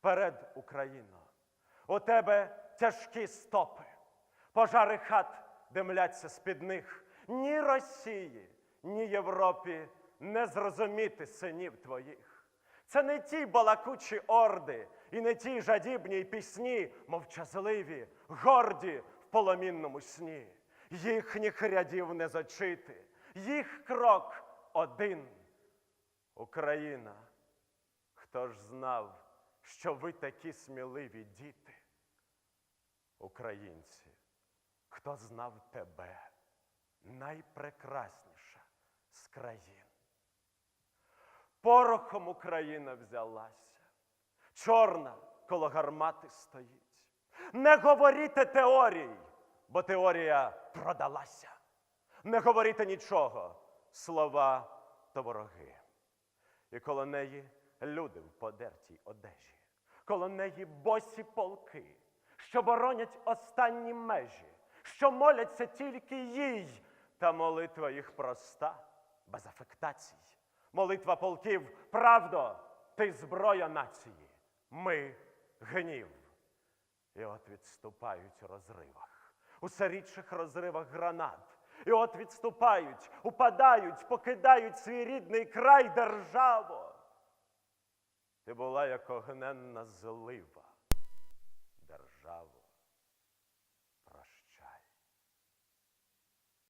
Вперед, Україно, у тебе тяжкі стопи, пожари хат димляться з-під них. Ні Росії, ні Європі не зрозуміти синів твоїх. Це не ті балакучі орди і не ті жадібні пісні, мовчазливі, горді в поломінному сні. Їхніх рядів не зачити, їх крок один. Україна, хто ж знав, що ви такі сміливі діти? Українці, хто знав тебе, найпрекрасніша з країн. Порохом Україна взялася, чорна коло гармати стоїть. Не говоріте теорій, бо теорія продалася. Не говоріте нічого, слова то вороги. І коло неї люди в подертій одежі, коло неї босі полки, що боронять останні межі, що моляться тільки їй, та молитва їх проста, без афектацій. Молитва полків, правдо, ти зброя нації, ми гнів. І от відступають у розривах, у сирітших розривах гранат. І от відступають, упадають, покидають свій рідний край державо. Ти була як огненна злива.